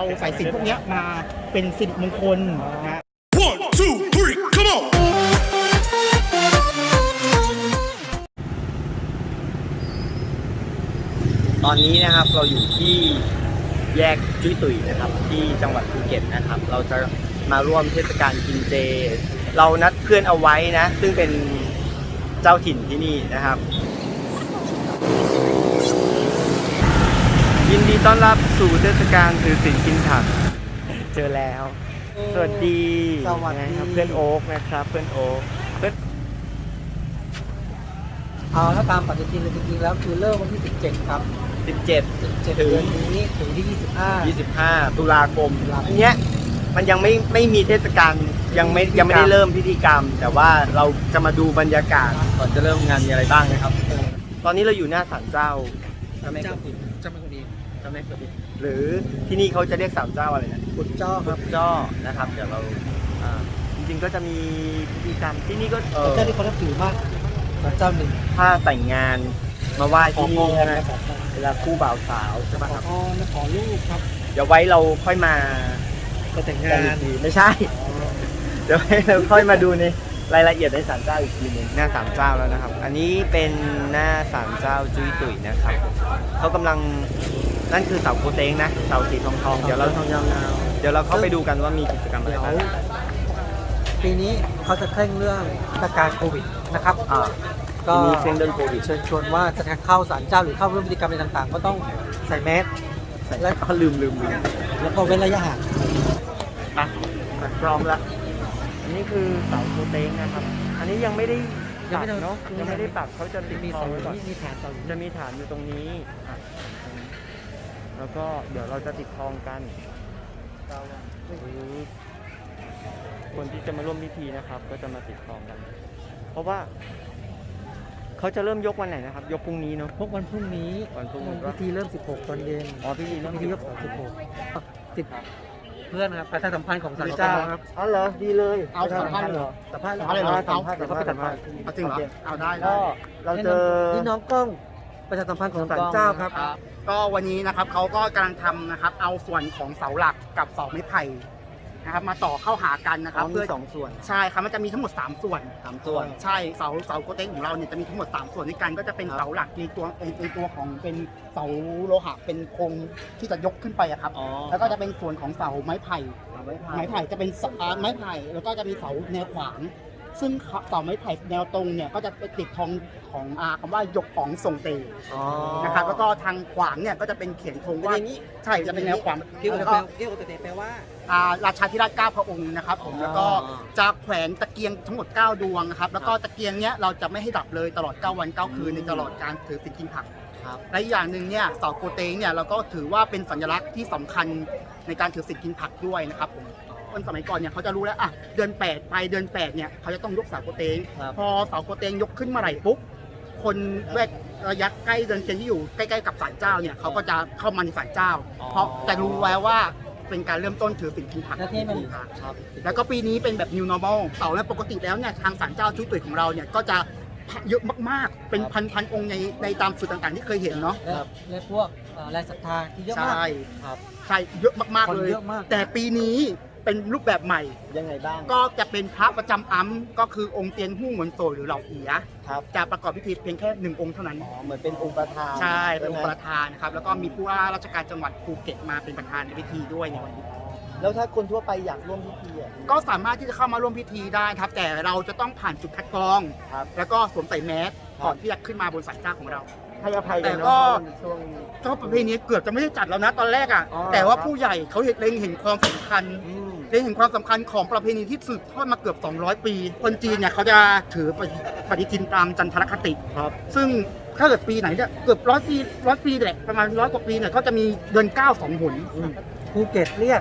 เอาสายสิญจนพวกเนี้ยมาเป็นสิริมงคลนะ One, two, three, come on! ตอนนี้นะครับเราอยู่ที่แยกจุ้ยตุ๋ยนะครับ ที่จังหวัดภูเก็ตนะครับ เราจะมาร่วมเทศกาลกินเจ เรานัดเพื่อนเอาไว้นะ ซึ่งเป็นเจ้าถิ่นที่นี่นะครับ ยินดีต้อนรับสู่เทศกาลถือศีลกินผัก เจอแล้ว สวัสดีสวัสดี นะครับเพื่อนโอ๊กนะครับ เพื่อนโอ๊กเพื่อนเอาถ้าตามปฏิทินเลยจริงๆแล้วคือเริ่มวันที่ 17 ครับ สิบเจ็ด 17 ถึเดืงอนนี้ถึงที่25 25ตุลาคมตุลาคมอันเนี้ยมันยังไม่ไม่มีเทศกาลยังไม่พิธีกรรมยังไม่ได้เริ่มพิธีกรรม แต่ว่าเราจะมาดูบรรยากาศก่อนจะเริ่มงานมีอะไรบ้างนะครับ ตอนนี้เราอยู่หน้าศาลเจ้าเจ้าแม่กเจ้าวนอิมเจ้าแม่คนดีเจ้าแม่กวนอิมหรือที่นี่เขาจะเรียกศาลเจ้าอะไรนะกุดจ้อคพุรับทธจ้อนะครับ เดี๋ยวเราอ่าจริงๆก็จะมีพิธีกรรมที่นี่ก็เอพอระเจ้าที่เขานับถือมากพระเจ้าหนึ่งถ้าแต่งงานมาไหว้ขอที่พนี่รใช่ไหมขอพรเวลาคู่บ่าวสาวใช่ไหมขคอรับ พรขอลูกครับเดี๋ยวไว้เราค่อยมาจะแต่งกังานอีกนทีไม่ใช่ เดี๋ยวให้เราค่อยมาดูในรายละเอียดในศาลเจ้าอีกทีหนึงหน้าศาลเจ้าแล้วนะครับ อันนี้เป็นหน้าศาลเจ้าจุ้ยตุ๋ยนะครับเขากำลัง นั่นคือเสาโคเต้งนะเสาสีทองทองๆเดี๋ยวเราทองยาวเดี๋ยวเราเข้าไปดูกันว่ามีกิจกรรมๆอะไรเดี๋ยวบ้างปีนี้เขาจะเคร่งเรื่องมาตรการโควิดนะครับอ่าก็มีเซ็นเดินโควิดเชิญชวนว่าจะเข้าศาลเจ้าหรือเข้าร่วมกิจกรรมอะไรต่างๆ ก็ต้องใส่แมสและเขาลืมลืมลืมแล้วก็เว้นระยะห่างอะพร้อมละอันนี้คือเสาโคเต้งนะครับ อันนี้ยังไม่ได้ปักเนาะยังไม่ได้ปักเขาจะติดมีทอเสางไว้ก่อนนี้มีฐานเสาอยู่จะมีฐานอยู่ตรงนี้อะ แล้วก็เดี๋ยวเราจะติดทองกันหรือคนที่จะมาร่วมพิธีนะครับ ก็จะมาติดทองกัน เพราะว่า เขาจะเริ่มยกวันไหนนะครับ ยกพรุ่งนี้เนาะพวกวันพรุ่งนี้วันพรุ่งนี้พิธีเริ่ม 16 ตอนเย็นอ๋อพิธีเริ่มพิธียกเสา16สิบเพื่อนครับประชาสัมพันธ์ของศาลเจ้าเจ้าครับอ๋อเหรอดีเลยเอาสัมภาษณ์เหรอสัมภาษณ์สัมภาษณ์เลยเหรอสัมภาษณ์เดี๋ยวเขาไปสัมภาษณ์เอาจริงเหรอเอาได้ก็ได้เราเจอพี่น้องกล้องประชาสัมพันธ์ของศาลเจ้าครับครับ ก็วันนี้นะครับเขาก็กำลังทำนะครับ เอาส่วนของเสาหลักกับเสาไม้ไผ่นะครับ มาต่อเข้าหากันนะคครัรับบเพื่อสองส่วน ใช่ครับมันจะมีทั้งหมด 3 ส่วน สามส่วน ใช่เสาเสาโกเต้งของเราเนี่ยจะมีทั้งหมด 3 ส่วนด้วยกันก็จะเป็นครับ เสาหลักในตัวในในตัวของเป็นเสาโลหะเป็นโครงที่จะยกขึ้นไปอะครับอ๋อแล้วก็จะเป็นส่วนของเสาไม้ไผ่เอาไว้ไม้ไผ่จะเป็นเสาอ่าไม้ไผ่แล้วก็จะมีเสาแนวขวาง ซึ่งเสาไม้ไผ่แนวตรงเนี่ยก็จะไปติดทองของอาคำว่ายกของส่งเตอ๋อ นะครับแล้วก็ทางขวางเนี่ยก็จะเป็นเขียนธงเป็นว่าอย่างนี้ ใช่จะเป็นแนวขวางเกี่ยวแล้กับวก็เกี่ยวกับเตแปลว่า อ่าราชาธิราชเก้าพระองค์นะครับผมอ๋อแล้วก็จะแขวนตะเกียงทั้งหมด 9 ดวงนะครับแล้วก็ตะเกียงเนี้ยเราจะไม่ให้ดับเลยตลอด 9 วัน 9 คืนในตลอดการถือศีลกินผัก ครับ และอีกอย่างหนึ่งเนี่ยเสาโกเตงเนี่ยเราก็ถือว่าเป็นสัญลักษณ์ที่สำคัญในการถือศีลกินผักด้วยนะครับผม คนสมัยก่อนเนี่ยเขาจะรู้แล้วอะเดือน8ไปเดือน8เนี่ยเขาจะต้องยกเสาโกเตงครับพอเสาโกเตงยกขึ้นเมาไหร่ปุ๊บคนแวกระยะใกล้เดินเคียงที่อยู่ใกล้ๆกับศาลเจ้าเนี่ยเขาก็จะเข้ามาในศาลเจ้า อ๋อ เพราะจะรู้ไว้ว่าเป็นการเริ่มต้นถือศีลกินผักแล้วที่มันครับแล้วก็ปีนี้เป็นแบบ new normal เสาเนี่ยปกติแล้วเนี่ยทางศาลเจ้าชุดตุ๋ยของเราเนี่ยก็จะเยอะมากๆ เป็นครับพันๆองค์ในในตามสื่อต่างๆ ที่เคยเห็นเนาะและและพวกเอ่อแรงศรัทธาที่เยอะมากใช่ครับ ใช่เยอะมากคๆนเลย เยอะมากแต่ปีนี้ เป็นรูปแบบใหม่ ยังไงบ้าง ก็จะเป็นพระประจำอัมก็คือองค์เตียนหู้หมวนโซหรือเหล่าเอียครับ จะประกอบพิธีเพียงแค่หนึ่งองค์เท่านั้น อ๋อ เหมือนเป็นองค์ประธานใช่ เป็นองค์ไหมประธานนะครับ แล้วก็มีผู้ว่าราชการจังหวัดภูเก็ตมาเป็นประธานในพิธีด้วยในวันนี้ แล้วถ้าคนทั่วไปอยากร่วมพิธีอะ ก็สามารถที่จะเข้ามาร่วมพิธีได้ครับ แต่เราจะต้องผ่านจุดคัดกรอง ครับ แล้วก็สวมใส่แมสครับก่อนที่จะขึ้นมาบนสันเจ้าของเรา ให้อภัยแต่กันก็เนาะเพราะมันเป็นช่วง ก็ประเพณีเกือบจะไม่ได้จัดแล้วนะตอนแรกอะ อ๋อแต่ว่าครับผู้ใหญ่เขาเห็นเล็งเห็นความสำคัญ อืม เล็งเห็นความสำคัญของประเพณีที่สืบทอดมาเกือบ 200 ปี คนจีนเนี่ยเขาจะถือปฏิปฏิทินตามจันทรคติ ครับ ซึ่งถ้าเกิดปีไหนเนี่ยเกือบร้อยปีร้อยปีแหละประมาณร้อยกว่าปีเนี่ยก็จะมีเดือนเก้าสองหน อืมภูเก็ตเรียก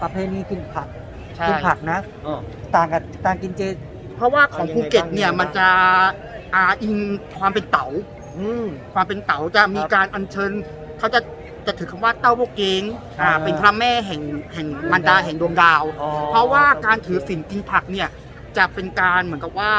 ประเพณีกินผักใช่ กินผักนะ อ๋อ ต่างกับต่างกินเจเพราะว่าของภูเก็ตเนี่ยยังไงบ้างมันจะอาอิงความเป็นเต๋า อืม ความเป็นเต๋าจะมีครับการอัญเชิญเขาจะ จะถือคำว่าเต้าโบกเกงอ่าอ่าเป็นพระแม่แห่งแห่งมารดาแห่งดวงดาว อ๋อ เพราะว่าการถือศีลกินผักเนี่ยจะเป็นการเหมือนกับว่า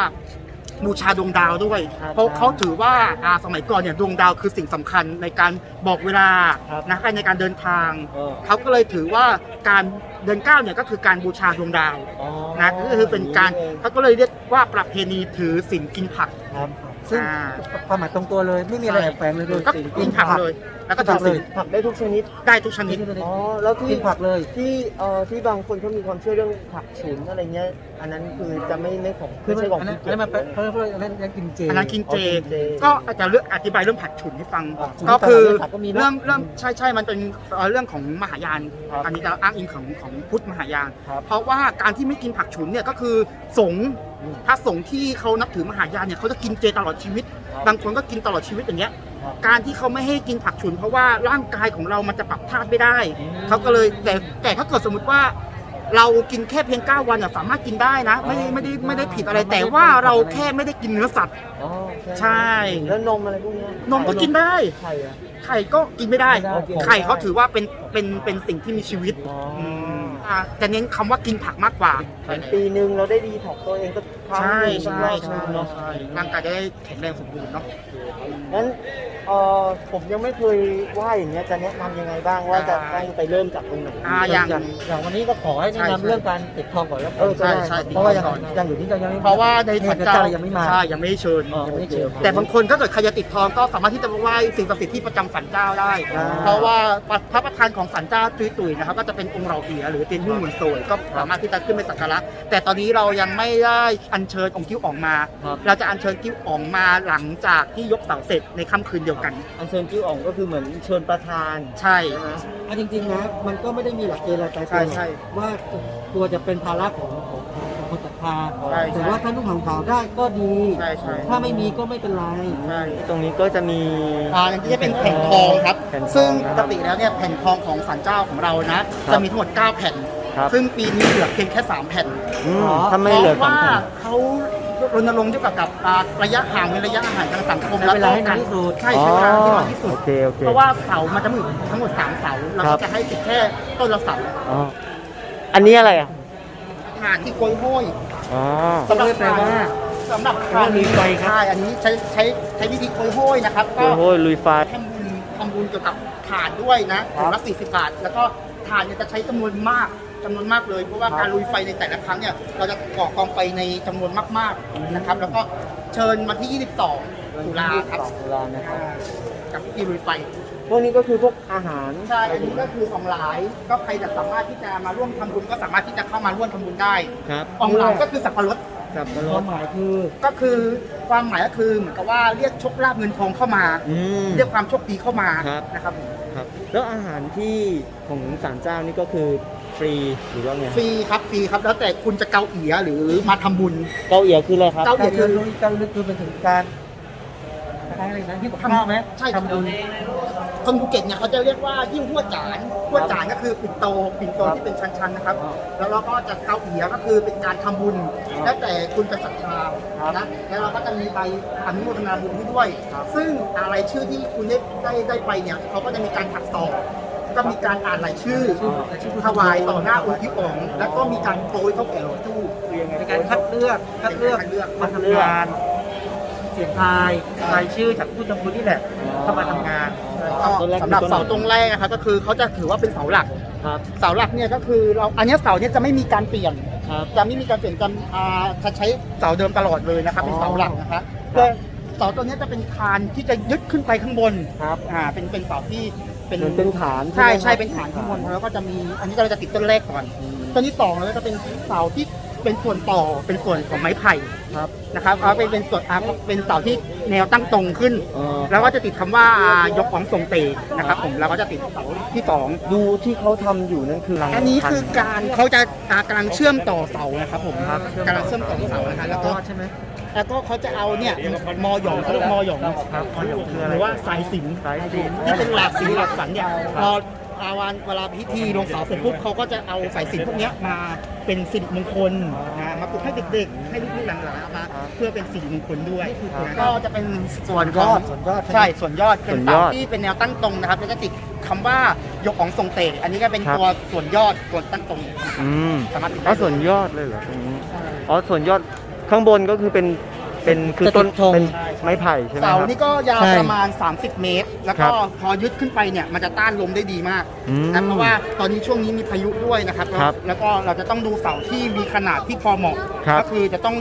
บูชาดวงดาวด้วย ครับเพราะเขาถือว่าอ่าสมัยก่อนเนี่ยดวงดาวคือสิ่งสำคัญในการบอกเวลาครับ นะในการเดินทาง เออเขาก็เลยถือว่าการเดินก้าวเนี่ยก็คือการบูชาดวงดาวอ๋อนะก็คือเป็นการเขาก็เลยเรียกว่าประเพณีถือศีลกินผัก ครับ ซึ่งอ่า ความหมายตรงตัวเลยไม่มีอะไรแอบแฝงเลยโดยก็กินผักเลย แล้วก็ถือศีลผักได้ทุกชนิด ได้ทุกชนิด อ๋อ แล้วที่กินผักเลยที่เอ่อที่บางคนเขามีความเชื่อเรื่องผักฉุนอะไรเงี้ย อันนั้นคือจะไม่ไม่ของคือไม่มันใช่ของอันนั้นพี่อันเกียนั้นรมันติเพิ่มเพิ่มอันนั้นยังกินเจ อันนั้นกินเจอ๋อกินเจ ก็อาจจะเลือกอธิบายเรื่องผัดฉุนให้ฟัง อะก็คือผัดก็มีนะเรื่องเรื่องใช่ใช่มันเป็นเอ่อเรื่องของมหายาน ครับอันนี้จะอ้างอิงของของพุทธมหายาน ครับเพราะว่าการที่ไม่กินผักฉุนเนี่ยก็คือสงฆ์อืม พระสงฆ์ที่เขานับถือมหายานเนี่ยเขาจะกินเจตลอดชีวิตครับบางคนก็กินตลอดชีวิตอย่างเงี้ยครับการที่เขาไม่ให้กินผักฉุน เพราะว่าร่างกายของเรามันจะปรับธาตุไม่ได้อืมเขาก็เลยแต่แต่ถ้าเกิดสมมติว่า เรากินแค่เพียง9วันอะสามารถกินได้นะ ไม่ได้ไม่ได้ไม่ได้ผิดอะไร แต่ว่าเราแค่ไม่ได้กินเนื้อสัตว์ อ๋อใช่ แล้วนมอะไรพวกเนี้ยนมก็กินได้ ไข่อะ ไข่ก็กินไม่ได้ ไม่ได้ ไข่เขาถือว่าเป็นเป็นเป็นสิ่งที่มีชีวิตอ๋ออมอ่าจะเน้นคำว่ากินผักมากกว่า เหมือนปีหนึ่งเราได้ดีถอกตัวเองก็ครั้งใช่หนึ่งใช่สักรอบใช่เนาะใช่ร่างกายจะได้แข็งแรงสมบูรณ์เนาะ งั้น เอ่อผมยังไม่เคยไหว้อย่างเงี้ยจะแนะนำยังไงบ้างว่าจะต้องไปเริ่มจากตรงไหนอ่าอย่างอย่างอย่างวันนี้ก็ขอให้แนะใช่ใช่นำเรื่องการติดทองก่อนแล้วกันเออใช่ใช่เพราะว่าอย่างก่อนอย่างอยู่ที่เรายังไม่เพราะว่าในสันเจ้าเจ้าเรายังไม่มาใช่ยังไม่ได้เชิญอ๋อยังไม่ได้เชิญแต่บางคนถ้าเกิดใครจะติดทองก็สามารถที่จะไปไหว้สิ่งศักดิ์สิทธิ์ที่ประจำสันเจ้าได้อ่าเพราะว่าพระประธานของสันเจ้าตุยตุยๆนะครับก็จะเป็นองค์เราเอียหรือเตียนหุ่นหมุนโซยก็สามารถที่จะขึ้นไปสักการะแต่ตอนนี้เรายังไม่ได้อัญเชิญองค์กิ้วออกมาครับเราจะอัญเชิญกิ้วออกมาหลังจากที่ยกเสาเสร็จในค่ำคืนเดียวกัน อันเชิญกิ้วอ่องก็คือเหมือนเชิญประธานใช่อันจริงๆนะมันก็ไม่ได้มีหลักเกณฑ์อะไรตายตัวใช่ใช่ว่าตัวจะเป็นภาระของของของคนศรัทธาใช่แต่ว่าถ้านุ่งห่มขาวได้ก็ดี ใช่ใช่ ถ้าไม่มีก็ไม่เป็นไร ใช่ตรงนี้ก็จะมี อ่าอย่างที่จะเป็นแผ่นทองครับ แผ่นทองซึ่งนะปครักบติแล้วเนี่ยแผ่นทองของสันเจ้าของเรานะ ครับจะมีทั้งหมด 9 แผ่น ครับ ซึ่งปีนี้เหลือเพียงแค่ 3 แผ่นอืมอ๋อถ้าไม่เหลือเพสามราะว่าแผ่น เขา รณรงค์เกี่ยวกับกับอ่าระยะห่างในระยะห่างทางสังคมใช้เวลาให้นานที่สุด ใช่ใช้เวลาให้น้อยที่สุด โอเคโอเคเพราะว่าเสามันจะมีทั้งหมด3เสาเราครัก็บ จะให้ติดแค่ต้นละเสาอ๋ออันนี้อะไรอะถ่านที่โกยห้อยอ๋อ สำหรับแปลว่าสำหรับแปลว่ามีไฟครับ ใช่อันนี้ใช้ใช้ใช้วิธีโกยห้อยนะครับโอ้โหลุยไฟ ทำบุญทำบุญเกี่ยวกับถ่านด้วยนะถุงละสี่สิบบาท แล้วก็ถ่านเนี่ยจะใช้จำนวนมาก จำนวนมากเลย เพราะว่าการลุยไฟในแต่ละครั้งเนี่ยเราจะก่อกองไฟในจำนวนมากๆนะครับ แล้วก็เชิญวันที่ 22 ตุลาครับตุลานะครับ กับพิธีลุยไฟ พวกนี้ก็คือพวกอาหารใช่ อันนี้ก็คือของหลาย ก็ใครจะสามารถที่จะมาร่วมทำบุญก็สามารถที่จะเข้ามาร่วมทำบุญได้ครับของหลายก็คือสับปะรด กับรควาถมหมายคือก็คือความหมายก็คือเหมือนกับว่าเรียกโชคลาภเงินทองเข้ามา อืม เรียกความโชคดีเข้ามาครับ นะครับ ครับ แล้วอาหารที่ของศาลเจ้านี่ก็คือ ฟรีหรือว่าไงฟรีครับฟรีครับแล้วแต่คุณจะเกาเอียหรือมาทำบุญ เกาเอียคืออะไรครับ เกาการเรียนรู้การลึกคือเป็นถึงการอะไรนะที่ผมข้าวไหมใช่ทำบุญคนภูเก็ตเนี่ยเขาจะเรียกว่ายิ่งหัวจานหัวจานก็คือปิ่นโตปิ่นโตที่เป็นชั้นๆนะครับ แล้วเราก็จะเกาเอียก็คือเป็นการทำบุญ แล้วแต่คุณจะศรัทธานะแล้วเราก็จะมีใบอนุโมทนาบุญให้ด้วย ซึ่งอะไรชื่อที่คุณได้ได้ได้ไปเนี่ยเขาก็จะมีการถักต่อ ก็มีการอ่านรายชื่อถวายต่อหน้าองค์ที่องค์แล้วก็มีการโปรยเข้าแก่หลวงตู้คือยังไงในการคัดเลือกคัดเลือกคัดเลือกมาทำงานเสียงทายรายชื่อจากผู้ทำบุญนี่แหละเข้ามาทำงานก็สำหรับเสาตรงแรกนะครับก็คือเขาจะถือว่าเป็นเสาหลักครับเสาหลักเนี่ยก็คือเราอันเนี้ยเสาเนี่ยจะไม่มีการเปลี่ยนครับจะไม่มีการเปลี่ยนกันอ่าจะใช้เสาเดิมตลอดเลยนะครับเป็นอ๋อเสาหลักนะครับครับโดยเสาตัวเนี้ยจะเป็นคานที่จะยึดขึ้นไปข้างบนครับอ่าเป็นเป็นเสาที่ เป็นเหมือนเป็นฐานใช่ไหมใช่ครับเป็นฐานข้างบนแล้วก็จะมี อันนี้เราจะติดต้นแรกก่อน ต้นที่สองแล้วก็จะเป็นเสาที่ เป็นส่วนต่อเป็นส่วนของไม้ไผ่ครับ นะครับเอาเป็นเป็นส่วนอ่าเป็นเสาที่แนวตั้งตรงขึ้น อ๋อ แล้วก็จะติดคำว่ายกของทรงเตนะครับ ผมแล้วก็จะติดเสาที่สองดูที่เขาทำอยู่นั่นคือรังอันนี้พัคือการเขาจะอ่ากำลังเชื่อมต่อเสานะครับผมครับกำลังเชื่อมต่อเสานะคะแล้วก็ ใช่ไหม แล้วก็เขาจะเอาเนี่ยมอหยองเขาเรียกมอหยองครับมอหยองคืออะไร หรือว่าสายสิญสายสิญที่เป็นหลากสีหลากสันเนี่ยพอ อาวันเวลาพิธีลงเสาเสร็จปุ๊บเขาก็จะเอาสายสิญพวกเนี้ยมาเป็นสิริมงคลนะมาปลุกให้เด็กๆ ให้ลูกๆหลานๆเอามาเพื่อเป็นสิริมงคลด้วยนะก็จะเป็นส่วนของส่วนยอดใช่ส่วนยอดเป็นส่วนยเสาอดที่เป็นแนวตั้งตรงนะครับแล้วก็ติดคำว่ายกของทรงเตอันนี้ก็เป็นครับตัวส่วนยอดตัวตั้งตรงอืมสามารถติดได้อ๋อส่วนยอดเลยเหรอตรงนี้อ๋อส่วนยอดข้างบนก็คือเป็น เป็นคือต้นจะติดธง เป็นไม้ไผ่ใช่ไหมคเสารับ นี่ก็ยาวใช่ประมาณ 30 เมตร แล้วครัก็บพอยึดขึ้นไปเนี่ยมันจะต้านลมได้ดีมากอืมนะเพราะว่าตอนนี้ช่วงนี้มีพายุด้วยนะครับ ครับแล้วก็เราจะต้องดูเสาที่มีขนาดที่พอเหมาะครับก็คือจะต้อง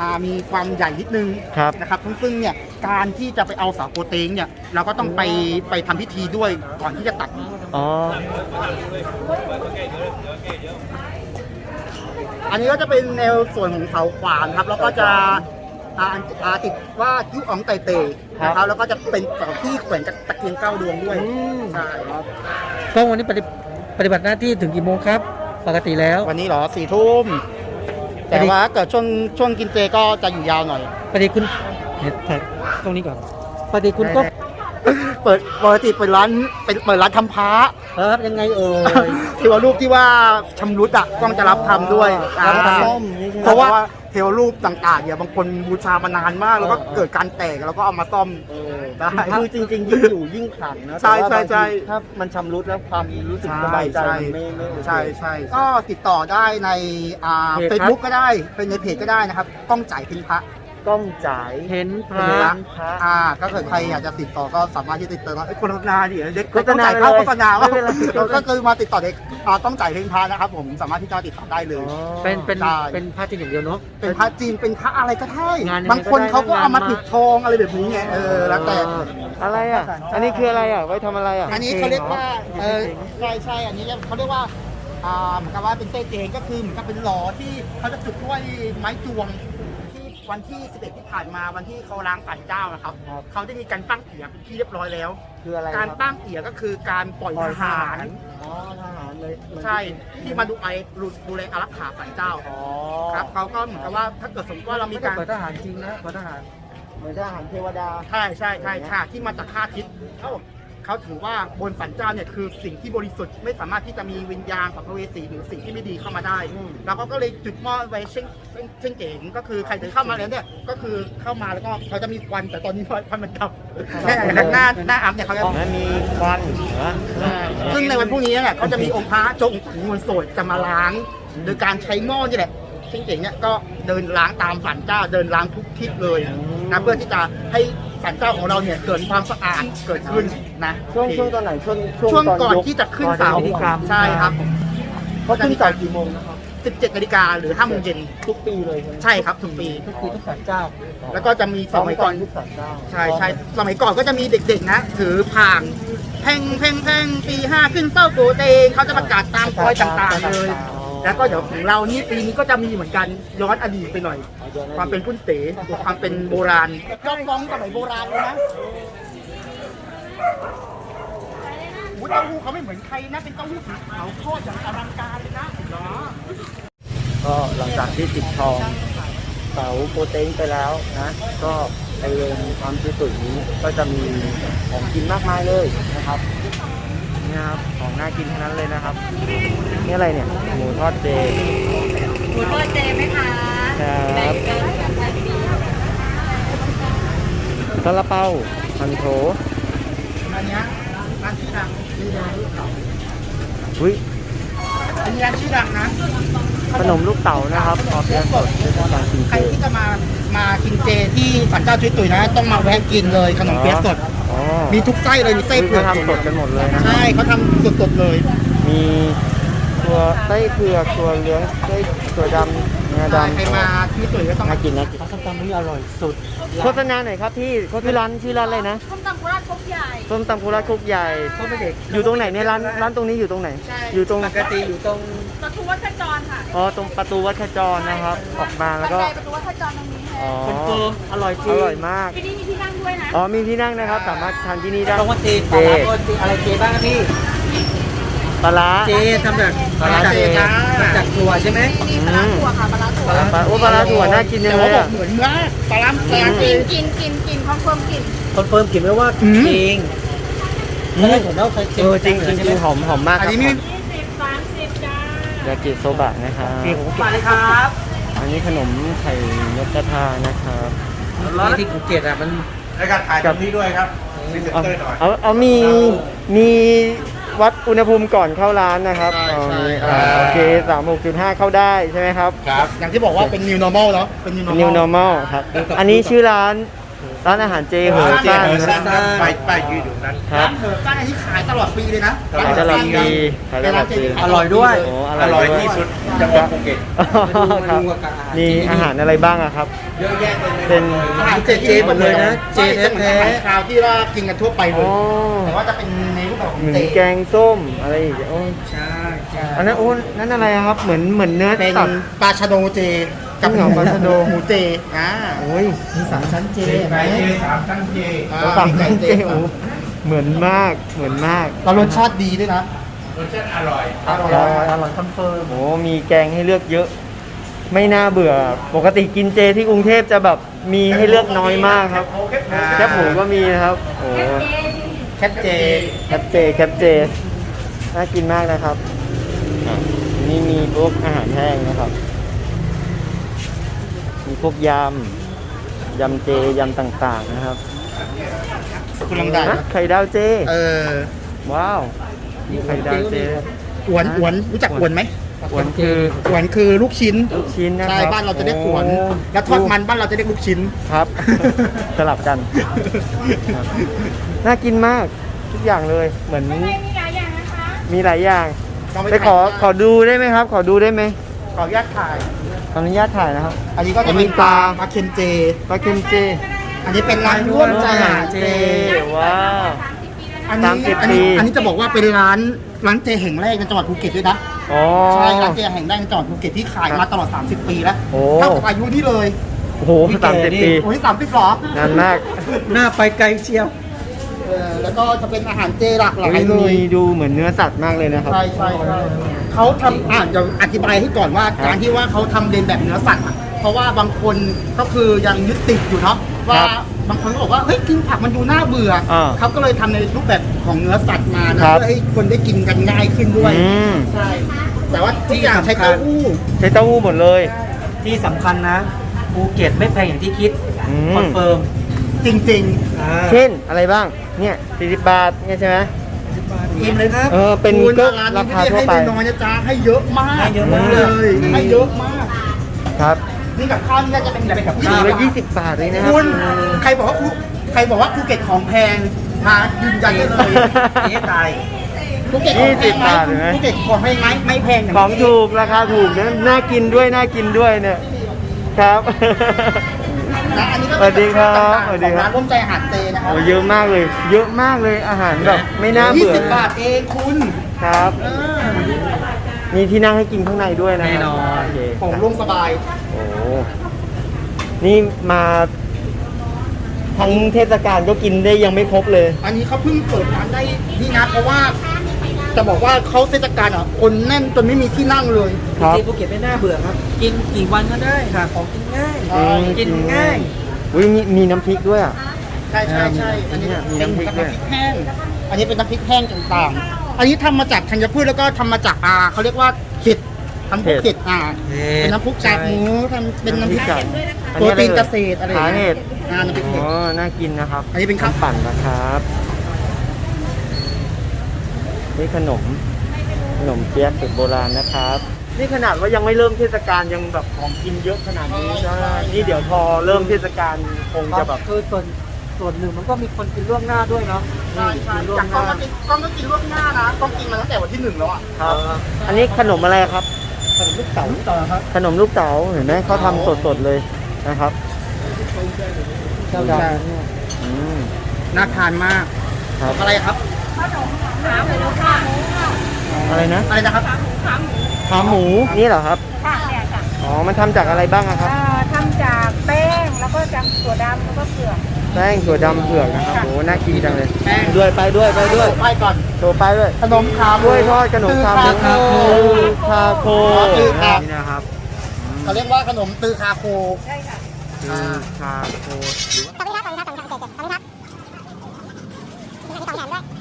อ่ามีความใหญ่นิดนึงครับนะครับ ซึ่งซึ่งเนี่ยการที่จะไปเอาเสาโปรเตงเนี่ยเราก็ต้องไปไปทำพิธีด้วยก่อนที่จะตัด อ๋อ อันนี้ก็จะเป็นแนวส่วนของเสาขวานครับแล้วก็จะ อ่าอ่าติดว่าคิ้วอ๋องไตเตนะครับแล้วก็จะเป็นเสาที่แขวนกับตะเกียงเก้าดวงด้วยใช่ครับก็วันนี้ปฏิปฏิบัติหน้าที่ถึงกี่โมงครับ ปกติแล้ว วันนี้เหรอสี่ทุ่มแต่ว่าเกิดช่วงช่วงกินเจก็จะอยู่ยาวหน่อย ปฏิคุณเห็นถ่ายตรงนี้ก่อนปฏิคุณก็ เปิดปกติเปิดร้านเป็นเปิดร้านทำพระครับยังไงเอ่ยเทวรูปที่ว่าชำรุดอะกล้องจะรับทำด้วยรับทำอ่าซ่อมนี่ใช่ไหม เพราะว่าเทวรูปต่างๆเนี่ยบางคนบูชามานานมาก แล้วก็เกิดการแตกแล้วก็เอามาซ่อมได้คือจริง ๆ ยิ่งอยู่ยิ่งขลังนะใช่แต่ว่าใช่บางทีใช่ ถ้ามันชำรุดแล้วความรู้สึกสบายใจมันไม่ไม่โอเค ใช่ใช่ก็ติดต่อได้ในอ่าเพจเฟซบุ๊กก็ได้เป็นในเพจก็ได้นะครับกล้องจ่ายพินพระ กล้องจ่ายเห็นพพระระ พระอ่าก็เกิดใครอยากจะติดต่อก็สามารถที่จะติดต่อได้เอ้ยโฆษณาดิเด็กโฆษณาต้องจ่ายค่าเลยโฆษณาว่าไม่เป็นไร ก็คือมาติดต่อเด็กอ่าต้องจ่ายเพลงพระนะครับ ผมสามารถที่จะติดต่อได้เลย เป็นเป็นได้ เป็นพระจริงอย่างเดียวเนาะ เป็นพระจีนเป็นพระอะไรก็ได้งานยังไงบางคนก็ได้เขาก็เอามางานมาปิดทองอะไรแบบนี้ไงเออแล้วแต่อะไรอะ อันนี้คืออะไรอะ ไว้ทำอะไรอะ อันนี้เขาเรียกว่าเออใช่ใช่อันนี้เขาเรียกว่าอ่าเหมือนกับว่าเป็นเต้เจงก็คือเหมือนกับเป็นหลอที่เขาจะจุดด้วยไม้จวงที่ วันที่ 11 ที่ผ่านมาวันที่เขาล้างศาลเจ้านะครับเขาได้มีการตั้งเอียเป็นที่เรียบร้อยแล้ว คืออะไรการครับตั้งเอียก็คือการปล่อยปล่ทอยทหาหารร อ๋อทหารเลยใช่ที่มาดูไอดูแลอารักขาศาลเจ้าอ๋อครับเขาก็เหมือนกับว่าถ้าเกิดสมมติว่าเรามีไม่ได้การ เปิดทหารจริงนะเปิดทหาร เหมือนทหารเทวดา ใช่ใช่ใช่ค่ะที่มาจากท่าทิศเขา เขาถือว่าบนสันเจ้าเนี่ยคือสิ่งที่บริสุทธิ์ไม่สามารถที่จะมีวิญญาณสัมภเวสีหรือสิ่งที่ไม่ดีเข้ามาได้อืมแล้วเขาก็เลยจุดหม้อไว้เช่นเช่นเช่นเก๋งก็คือใครที่เข้ามาแล้วเนี่ยก็คือเข้ามาแล้วก็เขาจะมีควันแต่ตอนนี้ควันมันดับแค่หน้าหน้าอัพเนี่ยเขาจะนั่นมีควันนะซึ่งในวันพรุ่งนี้เนี่ยเขาจะมีองค์พระจงสันมวลโสดจะมาล้าง โดยการใช้หม้อนี่แหละเช่นเก๋งเนี่ยก็เดินล้างตามสันเจ้าเดินล้างทุกทิศเลย นะเพื่อที่จะให้สันเจ้าของเราเนี่ยเกิดความสะอาดเกิดขึ้นนะช่วงช่วงตอนไหนช่วงช่วงตก่อนยกที่จะขึ้นเสาก่อนพิธีกรรมใช่ครับเขาขึ้นเสากี่โมงนะครับ17นาฬิกาหรือ5โมงเย็นทุกปีเลยใช่ไหมใช่ครับทุกปีทุกปีทุกศาลเจ้า แล้วก็จะมีสมัยก่อนทุกสัปดาห์ใช่ใช่สมัยก่อนก็จะมีเด็กๆนะ ถือผ่านแพงแพงแพงปีห้าขึ้นเต้าโกเตงเขาจะประกาศตามซอยต่างๆเลย แล้วก็เดี๋ยวของเรานี่ปีนี้ก็จะมีเหมือนกันย้อนอดีตไปหน่อย ความเป็นพุ่นเต๋ความเป็นโบราณก็ฟ้องสมัยโบราณเลยนะอุ๊ยเต้าหู้เขาไม่เหมือนใครนะเป็นเต้าหู้สีขาวทอดอย่างอลังการเลยนะเหรอก็หลังจากที่ติดทองเสาโปรเตนไปแล้วนะ ก็บริเวณความสวยๆนี้ก็จะมีของกินมากมายเลยนะครับ นี่นะครับของน่ากินทั้งนั้นเลยนะครับนี่อะไรเนี่ยหมูทอดเจหมูทอดเจไหมคะครับซาลาเปาพันโถอันเนี้ยร้านชื่อดังชื่อดังอุ้ยอันนี้ร้านชื่อดังนะขนมลูกเต๋านะครับพอเพียงสดเทศกาลกินใครเจที่จะมามากินเจที่สันเจ้าจุ้ยตุ๋ยนะ ต้องมาแวะกินเลยขนมเปี๊ยะสดอ๋อ มีทุกไส้เลยมีไส้คือเผือกเขาทำสดกันหมดเลยนะใช่เขาทำสดๆเลย มีตัวไส้เผือกตัวเหลืองไส้ตัวดำเนื้อใช่ดำใครมาที่ตุ๋ยก็ต้องน่ามากินนะกินเขาทำตามนี้อร่อยสุดโฆษณาหน่อยครับพี่ชื่อร้านชื่อร้านอะไรนะส้มตำโคราชครกใหญ่ส้มตำโคราชคุกใหญ่ก็ไม่เด็กอยู่ตรงไหนเนี่ยร้านร้านตรงนี้อยู่ตรงไหน อยู่ตรงปกติอยู่ตรงประตูวัดขจรค่ะอ๋อตรงประตูวัดขจรนะครับ ออกมาแล้วก็บันไดประตูวัดขจรตรงนี้ อ๋อค่ะคนเฟอร์อร่อยจริองร่อยมาก ที่นี่มีที่นั่งด้วยนะ อ๋อมีที่นั่งนะครับ สามารถทานที่นี่ได้ตรงว่าเจเจปลาร้าโรตีอะไรเจบ้างครับพี่ ปลาร้า เจทำจากปลาร้าเจจ้าทำจากถั่วใช่ไหม มีปลาร้าถั่วค่ะปลาร้าถั่วปลาโอ้ปลาร้าถั่วน่ากินจัแต่งเลว่ายบอกอะ เหมือนมากปลาล้ำปลาล้ำเอกิงนกินกินกินคอนเฟิร์มกลินคอนเฟิร์มกลิ่นไว้ว่าอืม จริงไม่ได้ผมเล่าเคยเออจริงจริงจริงหอมหอมมากคอันรับนี้มียี่สิบสามสิบจ้า ยากิโซบะนะครับ พี่ผมมาเลยครับอั นนี้ขนมไข่นกกระทานะครับที่ภูเก็ตอะมันกับเอาเอาเอามีมีวัดอุณหภูมิก่อนเข้าร้านนะครับใช่อ๋อใช่มีอ่าโอเคสามหกจุดห้าเข้าได้ใช่ไหมครับ ครับ อย่างที่บอกว่าเป็น new normal เนาะเป็น new normal New Normal ครับ อันนี้ชื่อร้าน ร้านอาหารเจเหอซ่านนะไปไปยืนอยู่นั้น ครับเออร้านอันนี้ขายตลอดปีเลยนะขายตลอดปีขายตลอดปีอร่อยด้วย โอ้ออร่ร่ออยยด้วยที่สุดจังหวัดภูเก็ตครับมีอาหารอะไรบ้างอะครับ เยอะแยะเลยเป็น อาหารเจเจหมดเลยนะเจแท้ๆคราวที่ว่ากินกันทั่วไปเลอ๋ยอแต่ว่าจะเป็นในรูปแบบของเหมือนเจแกงส้มอะไรอีกโอ้ยใช่ใช่อันนั้นโอ้นั่นอะไรอะครับ เหมือนเหมือนเนื้อเป็นสัตว์ปลาชะโดเจ กับจริงเหรอปลาชะโดหมูเจอ่าโอ้ยมีสามชั้นเจไปเจสามชั้นเจอ่าสั่งมีไก่เจโอ้เหมือนมากเหมือนมากแล้วรสชาติดีด้วยนะรสชาติอร่อย อร่อยอร่อยคอนเฟิร์ม โอ้มีแกงให้เลือกเยอะ ไม่น่าเบื่อ ปกติกินเจที่กรุงเทพจะแบบมีให้เลือกน้อยมากครับแคบหมูก็มีนะครับโอ้ แคทเจ แคปเจ แคปเจ น่ากินมากนะครับอะนี่มีพวกอาหารแห้งนะครับมี พวกยำ ยำเจ ยำต่างๆนะครับคุณลองได้ฮะไข่ดาวเจ เออว้าวมีไข่ดาวเจ อวนอวนรู้จักอวนไหมอวนคืออวนคือลูกชิ้นลูกชิ้นนะคใช่รับบ้านเราจะเรียกอวนโแล้วทอดมันบ้านเราจะเรียกลูกชิ้นครับ สลับกันครับน่ากินมากทุกอย่างเลยเหมือนไม่มีหลายอย่างนะคะ มีหลายอย่างลองไปขอขอดูได้ไหมครับ ขอดูได้ไหมขออนุญาตถ่าย ขออนุญาตถ่ายนะครับ อันนี้ก็จะมีเป็นปลาปลาเค็มเจ ปลาเค็มเจอันนี้เป็นร้านร่วมใจอาหารเจ ว้าว อันสามนี้สิบอันนี้ปี อันนี้จะบอกว่าเป็นร้านร้านเจแห่งแรกในจังหวัดภูเก็ตด้วยนะ อ๋อ ใช่ร้านเจแห่งแรกในจังหวัดภูเก็ตที่ขายมาตลอด 30 ปีแล้วโอ้ เท่ากับอายุนี่เลยโอ้โหสามสิบปี โอ้ยสามสิบหรอนานมาก หน้าไปไกลเชียว เออแล้วก็จะเป็นอาหารเจหลากหลายเฮ้ยเลมียดูเหมือนเนื้อสัตว์มากเลยนะครับ ใช่ใช่ใช่เขาทำอ่าเดี๋ยวอธิบายให้ก่อนว่าครับการที่ว่าเขาทำเรียนแบบเนื้อสัตว์อะเพราะว่าบางคนก็คือยังยึดติดอยู่เนาะว่าครับบางคนก็บอกว่าเฮ้ยกินผักมันดูน่าเบื่ออา เขาก็เลยทำในรูปแบบของเนื้อสัตว์มานะครับเพื่อให้คนได้กินกันง่ายขึ้นด้วย อืมใช่แต่ว่าทุกอย่างใช้เต้าหู้ ใช้เต้าหู้หมดเลย ที่สำคัญนะภูเก็ตไม่แพงอย่างที่คิดอืม คอนเฟิร์มจริง อ่าเช่นอะไรบ้าง เนี่ย40บาทเนี่ยใช่ไหม อิ่มเลยครับเออเป็นคุณก็ร้านรานี้คาไม่ทั่วได้ไปให้น้อยๆนะจ๊ะให้เยอะมากให้เยอะมากเลยให้เยอะมากครับนี่กับข้าวนี่น่าจะเป็นแบบกับถุข้างวละ20บาทเลยนะครัคุณใครบอกว่าภูใครบอกว่าภูเก็ตของแพงมายืนยันได้เลยเจ๊ตายภูเก็ตของแพงไหม20บาทเห็นไหม ภูเก็ตของแพงไหมไม่แพงย่าของถูกราคาถูกนะน่ากินด้วยน่ากินด้วยเนี่ยครับ นะอันนี้ก็สวัสดีครับสวัสดีของครับร้านร่วมใจอาหารเจนะครัโอ้เยอะมากเลย เยอะมากเลยอาหารแบบไม่น่ายี่เบื่อสิบบาทเองคุณครับ เออมีที่นั่งให้กินข้างในด้วยนะแน่นอนโเคของร่วมสบายโอ้นี่มาทั้งเทศกาลก็กินได้ยังไม่ครบเลย อันนี้เขาเพิ่งเปิดร้านได้นี่นะเพราะว่า จะบอกว่าเขาเทศกาลอะคนแน่นจนไม่มีที่นั่งเลย ครับ ที่ภูเก็ตไม่น่าเบื่อครับ กินกี่วันก็ได้ค่ะของกินง่าย อืม กินง่าย อุ้ยมีมีน้ำพริกด้วยอะ ใช่ใช่ใช่อันนี้มีเป็นน้ำพริกด้วยน้ำพริกแห้ง อันนี้เป็นน้ำพริกแห้งต่างๆ อันนี้ทำมาจากธัญพืชแล้วก็ทำมาจากอ่าเขาเรียกว่าเห็ดทำพวกเห็ดอ่า เห็ด เป็นน้ำพุกกากหมูทำเป็นน้ำพริกจากโปรตีนเกษตรอะไรอขาย่างเห็เงี้ยดอ่าน้ำพริกเห็ด อ๋อน่ากินนะครับอันนี้เป็นข้าวข้าวปั่นนะครับ นี่ขนมขนมเปี๊ยะสูตรโบราณนะครับ นี่ขนาดว่ายังไม่เริ่มเทศกาลยังแบบของกินเยอะขนาดนี้นะนี่เดี๋ยวพอเริ่มเทศกาลคงจะแบบคือส่วนส่วนหนึ่งมันก็มีคนกินล่วงหน้าด้วยเนาะใช่ใช่กินล่วจากงหกล้องน้าก็กินกล้องก็กินล่วงหน้านะกล้องกินมาตั้งแต่วันที่หนึ่งแล้วอะครับ อันนี้ขนมอะไรครับ ขนมลูกเต๋าต่อครับขนมลูกเต๋าเห็นไหมเขาทำสดๆเลยนะครับเจ้าดาอืมน่าทานมากครับอะไรครับขาหมูค่ะ อะไรนะอะไรนะครับขาหมูนี่เหรอครับค่ะเนี่ยค่ะอ๋อมันทำจากอะไรบ้างอะครับ เอ่อทำจากแป้งแล้วก็จากถั่วดำแล้วก็เผือกแป้งถั่วดำเผือกนะครับโอ้น่ากินจังเลยแป้ง ด้วยไปด้วยไปด้วยไปก่อน โชว์ไปด้วย ขนมขาหมูด้วยทอดขนมคาตือโคคาโคคาโคตือคา นี่นะครับเขาเรียกว่าขนมตือคาโคใช่ค่ะตือคาโคหรือว่ารร้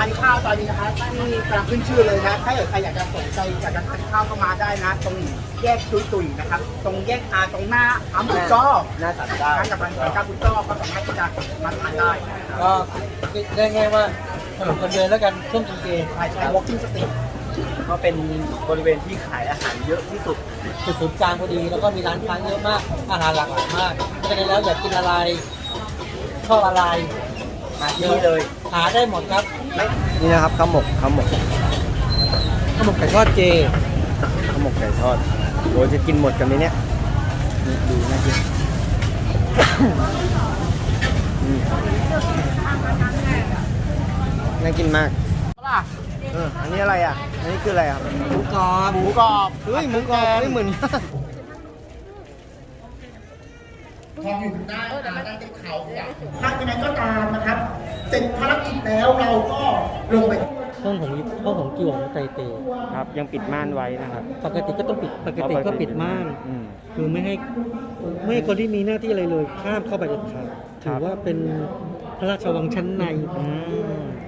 านข้าวตอนนี้นะคะที่กำลังขึ้นชื่อเลยนะ ถ้าเกิดใครอยากจะสนใจอยากจะทานข้าวก็มาได้นะ ตรงแยกตุยตุยๆนะครับ ตรงแยกอาตรงหน้าอัมบุจ้อหน้าสันเจ้าร้านกับร้านกับบุจ้อก็สามารถที่จะมาทานได้ก็ได้ง่ายว่าถนนคนเดินแล้วกันช่วงกินเจใช่ใช่ walking street ก็เป็นบริเวณที่ขายอาหารเยอะที่สุด จุดศูนย์กลางพอดีแล้วก็มีร้านค้าเยอะมากอาหารหลากหลายมากเพราะฉะนั้นแล้วอยากกินอะไรชอบอะไรมาที่นี่เลย หาได้หมดครับนี่นะครับข้าวหมกข้าวหมกข้าวหมกไก่ทอดเจข้าวหมกไก่ทอดโอ้จะกินหมดกันไหมเนี่ยนี่ดูน่ากินอืมน่ากินมากล่ะ เอออันนี้อะไรอะ อันนี้คืออะไรครับหมูกรอบหมูกรอบเฮ้ยหมูกรอบไม่เหมือนมากทองอยู่ได้นะได้เป็นเขาจ้ะถ้ายังไงก็ตามนะครับ เสร็จภารกิจแล้วเราก็ลงไปห้องของห้องของกิวของไตเตครับ ยังปิดม่านไว้นะครับ ปกติก็ต้องปิดปกติก็ปิดม่านอืมคือไม่ให้ไม่ให้คนที่มีหน้าที่อะไรเลยข้ามเข้าไปเด็ดขาดถือว่าเป็นพระราชวังชั้นในอืมครับ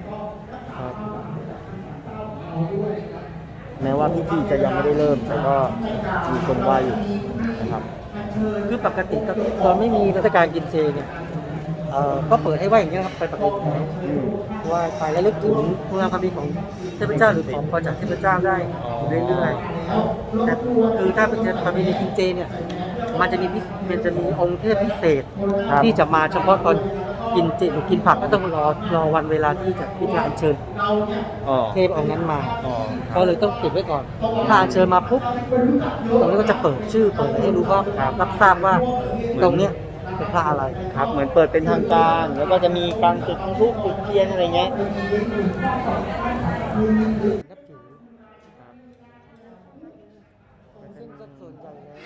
แม้ว่าพิธีจะยังไม่ได้เริ่ม แต่ก็มีคนไหว้อยู่นะครับคือปกติก็ตอนไม่มีเทศกาลกินเจเนี่ยเอ่อก็เปิดให้ไหว้อย่างนี้ยนะครับไปปกติไหว้ไปแล้วลึกถึงคุณงามความดีของเทพเจ้าหรือของพรจากเทพเจ้าได้เรื่อยๆแต่คือถ้าเป็นประเพณีกินเจเนี่ยมันจะมีพิมันจะมีองค์เทพพิเศษครับที่จะมาเฉพาะตอน กินเจหรือกินผักก็ต้องรอรอวันเวลาที่จะพิธีอัญเชิญอ๋อเทพองค์นั้นมาอ๋อก็เลยต้องปิดไว้ก่อนถ้าอัญเชิญมาปุ๊บตรงนี้ก็จะเปิดชื่อเปิดอะไรให้รู้ว่ารับทราบว่าตรงเนี้ยเป็นพระอะไรครับ เหมือนเปิดเป็นทางการ แล้วก็จะมีการจุดธูปจุดเทียนอะไรเงี้ย นับถือซึ่งก็ส่วนใหญ่แล้ว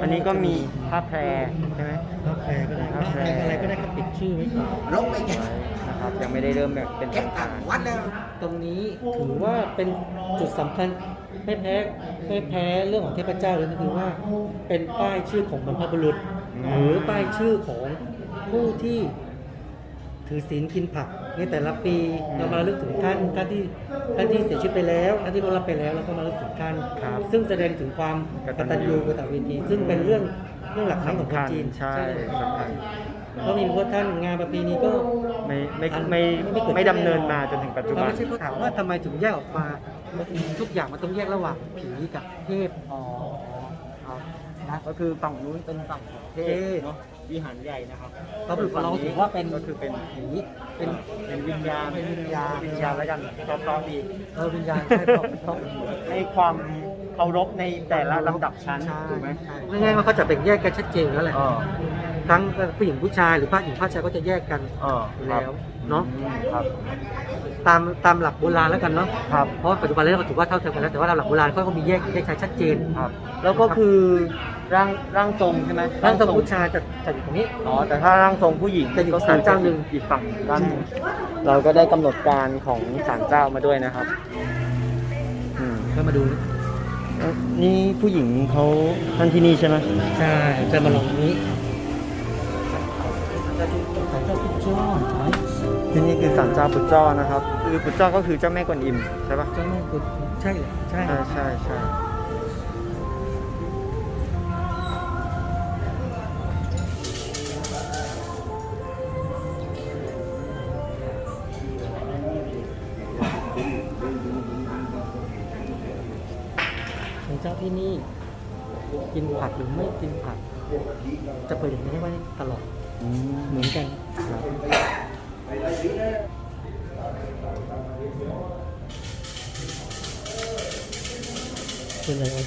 อันนี้ก็มีผ้าแพรใช่ไหมพระแพรก็ได้พระแพรอะไรก็ได้ครับปิดชื่อไว้ก่อนลงไปแกะนะครับยังไม่ได้เริ่มแบบเป็นแกะทางตักาดรวัดเลยตรงนี้ถือว่าเป็นจุดสำคัญไม่แพ้ไม่แพ้เรื่องของเทพเจ้าเลยก็คือว่า เป็นป้ายชื่อของบรรพบุรุษ หรือป้ายชื่อของผู้ที่ ถือศีลกินผักในแต่ละปีเรามาระลึกถึงท่านท่านที่ท่านที่เสียชีวิตไปแล้วท่านที่ล่วงลับไปแล้วแล้วก็มาระลึกถึงท่านครับซึ่งแสดงถึงความกตัญญูกตเวทีซึ่งเป็นเรื่องเรื่องหลักธรรมของคนสำคัญจีนใช่สำคัญเพราะมีพวกท่านงานประเพณีก็ ไม่ไม่ไม่ไม่ดำเนินมาจนถึงปัจจุบันเราไม่ใช่เขาถามว่าทำไมถึงแยกออกมา ทุกอย่างมันต้องแยกระหว่างผีกับเทพอ๋อเอานะก็คือฝั่งนู้นเป็นฝั่งของเทเทพพเนาะ วิหารใหญ่นะครับเราถือเราถือว่าเป็นก็คือเป็นผีเป็นเป็นวิญญาณเป็นวิญญาณวิญญาณแล้วกันก็พร้อมดีเออวิญญาณใช่ต้องต้องให้ความเคารพในแต่ละลำดับชั้นใช่ถูกไหมใช่ไม่งั้นมันก็จะเป็นแยกกันชัดเจนอยู่แล้วแหละอ๋อทั้งผู้หญิงผู้ชายหรือพระหญิงพระชายก็จะแยกกันอ๋ออยู่ครับแล้วเนาะอืมครับตามตามหลักโบราณแล้วกันเนาะครับเพราะว่าปัจจุบันเราถือว่าเท่าเทียมกันแล้วแต่ว่าตามหลักโบราณเขาก็มีแยกแยกชัดเจนครับแล้วก็คือ ร่างร่างทรงใช่ไหมร่างทรงผู้ชายจะจะอยู่ตรงนี้ อ๋อ แต่ถ้าร่างทรงผู้หญิงจะอยู่ก็ศาลเจ้าหนึ่งอีกฝั่งด้านหนึ่งเราก็ได้กำหนดการของศาลเจ้ามาด้วยนะครับ อืมก็มาดู นี่ผู้หญิงเขาท่านที่นี่ใช่ไหมใช่จะมาลงนี้ศาลเจ้าพุทธเจ้าที่นี่คือศาลเจ้าปุจจ้อนะครับ คือปุจจ้อก็คือเจ้าแม่กวนอิมใช่ปะเจ้าแม่กุฎใช่เลยใช่ใช่ใช่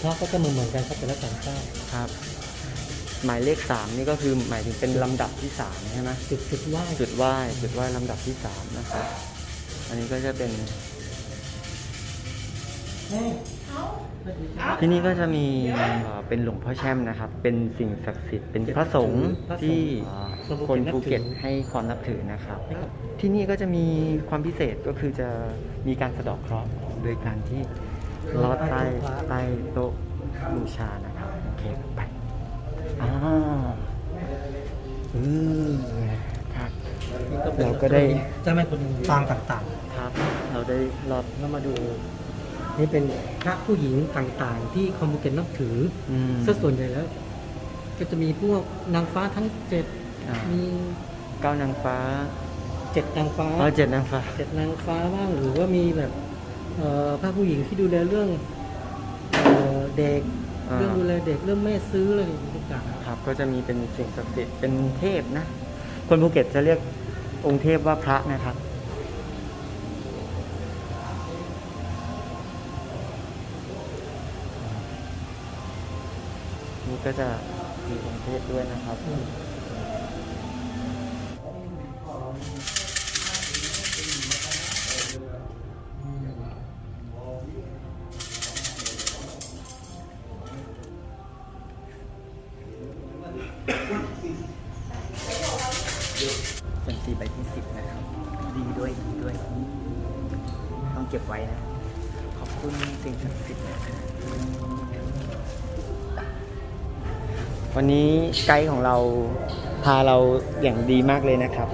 พระก็จะเหมือนเหมือนกันครับแต่ละศาลเจ้าครับ หมายเลขสามนี่ก็คือหมายถึงเป็นลำดับที่สามใช่ไหมจุดจุดไหว้จุดไหว้จุดไหว้ลำดับที่สามนะครับ อันนี้ก็จะเป็น ที่นี่ก็จะมีเอ่อเป็นหลวงพ่อแช่มนะครับ เป็นสิ่งศักดิ์สิทธิ์เป็นพระสงฆ์ที่คนภูเก็ตให้ความนับถือนะครับ ที่นี่ก็จะมีความพิเศษก็คือจะมีการสะเดอกเคราะห์โดยการที่ ลอดใต้ใต้โต๊ะบูชานะครับโอเคไปอ่าอืมครับ เราก็ได้ เจ้าแม่คนปางต่างครับ เราได้รอบๆแล้วมาดูนี่เป็นพระผู้หญิงต่างๆ ที่คอมมูเกตนับถืออืม ซะส่วนใหญ่แล้ว ก็จะมีพวกนางฟ้าทั้งเจ็ดอ่ามีเก้านางฟ้าเจ็ดนางฟ้าอ๋อเจ็ดนางฟ้า เจ็ดนางฟ้าบ้างหรือว่ามีแบบ เอ่อพระผู้หญิงที่ดูแลเรื่องเอ่อเด็กอ่าเรื่องดูแลเด็กเรื่องแม่ซื้ออะไรต่างๆครับ ก็จะมีเป็นสิ่งศักดิ์สิทธิ์เป็นเทพนะ คนภูเก็ตจะเรียกองค์เทพว่าพระนะครับนี่ก็จะมีองค์เทพด้วยนะครับ ไกด์ของเราพาเราอย่างดีมากเลยนะครับ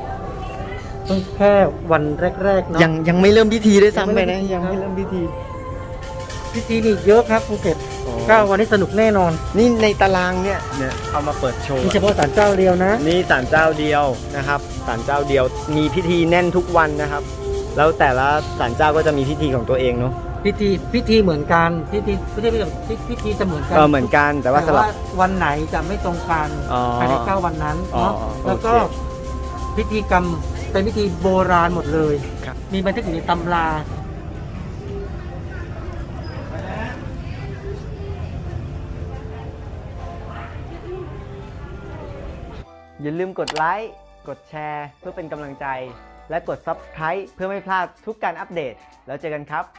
ต้องแค่วันแรกๆเนาะยังยังไม่เริ่มพิธีด้วยซ้ำไปนะยัยังงไม่ไม่เริ่เริ่มมพิพิธีธี พิธีนี่เยอะครับภูเก็ตโอ้เก้าวันนี้สนุกแน่นอน นี่ในตารางเนี่ยเนี่ยเอามาเปิดโชว์มีเฉพาะศาลเจ้าเดียวนะ นี่ศาลเจ้าเดียวนะครับศาลเจ้าเดียวมีพิธีแน่นทุกวันนะครับ แล้วแต่ละศาลเจ้าก็จะมีพิธีของตัวเองเนาะ พิธีพิธีเหมือนกันพิธีพิธีพิธีพิธีจะเหมือนกัเออเหมือนกันแต่ว่าสลับ วันไหนจะไม่ตรงกันอ๋อภายในเก้าวันนั้นเนาะอ๋อโอเคแล้วก็พิธีกรรมเป็นพิธีโบราณหมดเลย ครับ มีบันทึกอยู่ในตำรา อย่าลืมกดไลค์ กดแชร์ เพื่อเป็นกำลังใจ และกด Subscribe เพื่อไม่พลาดทุกการอัปเดต แล้วเจอกันครับ